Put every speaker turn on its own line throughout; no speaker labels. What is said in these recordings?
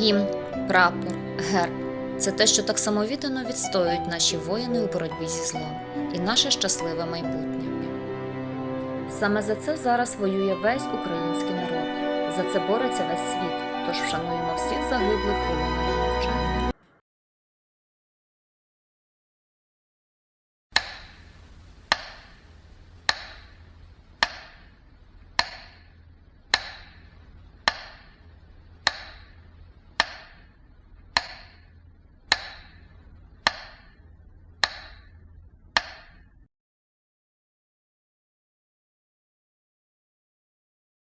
Гімн, прапор, герб це те, що так самовіддано відстоюють наші воїни у боротьбі зі злом і наше щасливе майбутнє. Саме за це зараз воює весь український народ. За це бореться весь світ. Тож вшануємо всіх загиблих хвилиною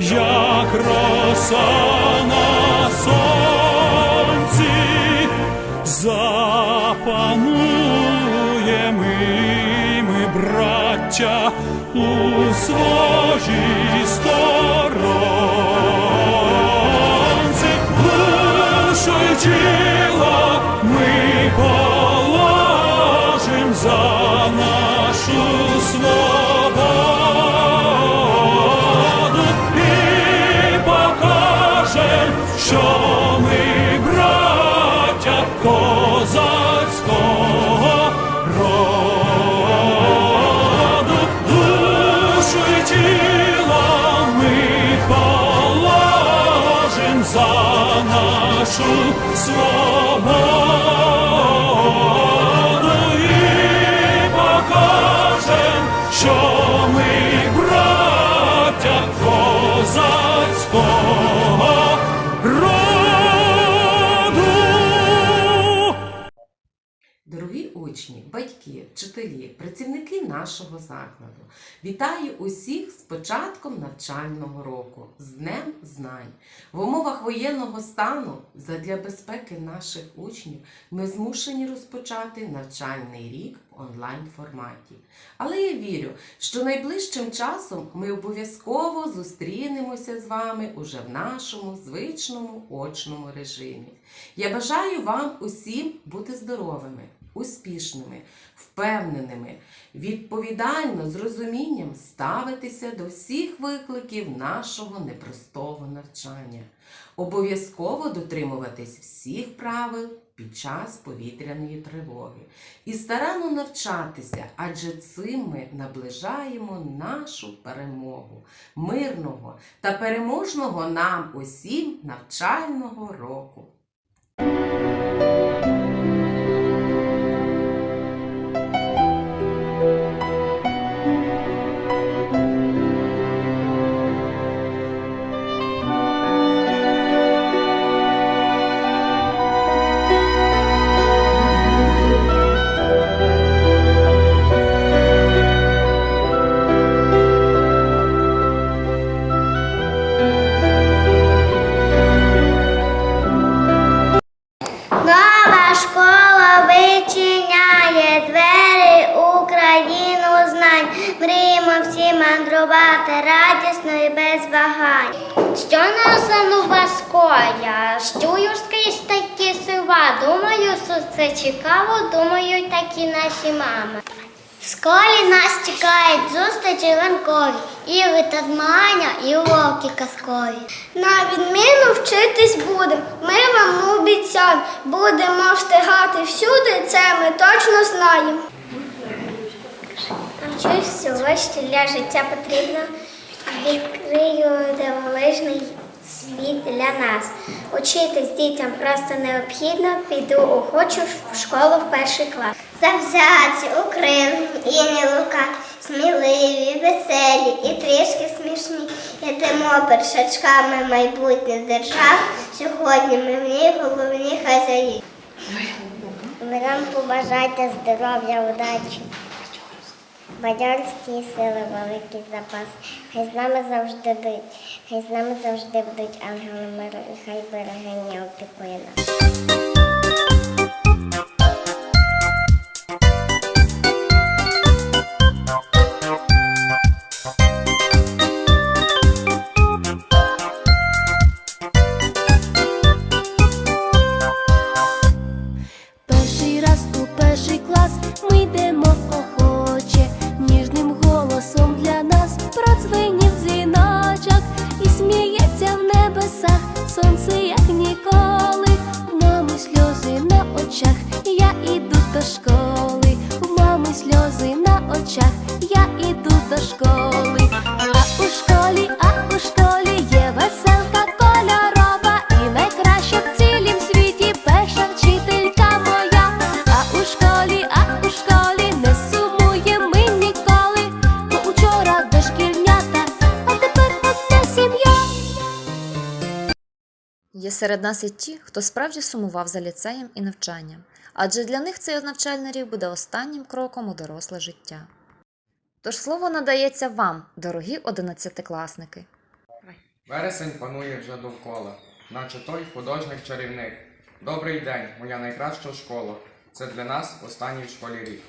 як роса на сонці, запануємо ми, браття, у своїй сторонці, душу нашу свободу
учні, батьки, вчителі, працівники нашого закладу, вітаю усіх з початком навчального року, з Днем Знань. В умовах воєнного стану задля безпеки наших учнів ми змушені розпочати навчальний рік в онлайн форматі. Але я вірю, що найближчим часом ми обов'язково зустрінемося з вами уже в нашому звичному очному режимі. Я бажаю вам усім бути здоровими, успішними, впевненими, відповідально з розумінням ставитися до всіх викликів нашого непростого навчання, обов'язково дотримуватись всіх правил під час повітряної тривоги і старанно навчатися, адже цим ми наближаємо нашу перемогу, мирного та переможного нам усім навчального року.
Мандрувати радісно і без вагань. Що нас за нова школа? Чую скрізь такі села. Думаю, що це цікаво, думають такі наші мами. В школі нас чекають зустрічі ранкові, ігри та змагання і уроки казкові. На відміну вчитись будемо, ми вам обіцяємо, будемо встигати всюди, це ми точно знаємо. Всього, що для життя потрібно, відкрию дивовижний світ для нас. Учитись дітям просто необхідно, піду охочу в школу в перший клас. Завзяті, укрив і не лука, сміливі, веселі і трішки смішні. Йдемо першачками майбутніх держав. Сьогодні ми в ній головні хазяї. Ви нам побажайте здоров'я, удачі. Бадьорські сили, великий запас. Хай з нами завжди будуть, хай з нами завжди будуть ангели миру, і хай берегиня опікує нас.
Є серед нас і ті, хто справді сумував за ліцеєм і навчанням, адже для них цей навчальний рік буде останнім кроком у доросле життя. Тож слово надається вам, дорогі одинадцятикласники.
Вересень панує вже довкола, наче той художник-чарівник. Добрий день, моя найкраща школа. Це для нас останній в школі рік.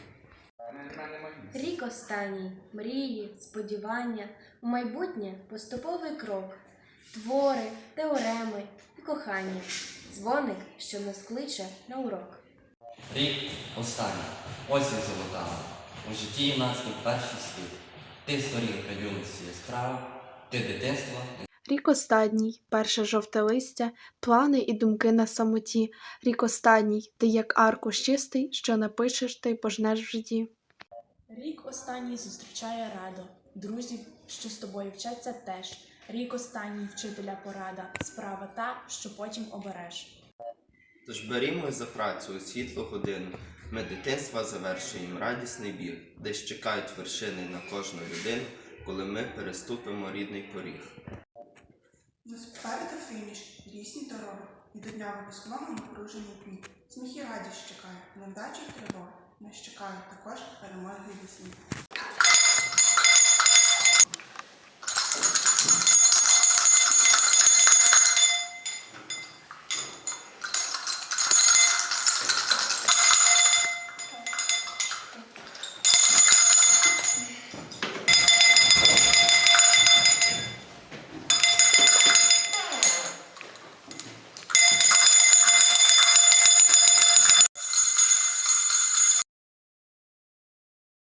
Рік останній, мрії, сподівання, у майбутнє поступовий крок, твори, теореми і кохання, дзвоник, що нас кличе на урок.
Рік останній, осінь золота. У житті нас тут перший світ. Ти сторінка юності яскрава, ти дитинство,
Рік останній, перше жовте листя, плани і думки на самоті. Рік останній, ти як аркуш чистий, що напишеш, ти й пожнеш в житті.
Рік останній зустрічає радо, друзів, що з тобою вчаться теж. Рік останній вчителя порада, справа та, що потім обереш.
Тож берімо за працю у світлу годину. Ми дитинства завершуємо радісний біг, десь чекають вершини на кожну людину, коли ми переступимо рідний поріг.
Нас попереду фініш, різні дороги, і до дня випускного напружені дні. Сміх і радість чекають, невдачі й тривоги. Нас чекають також перемоги і весні.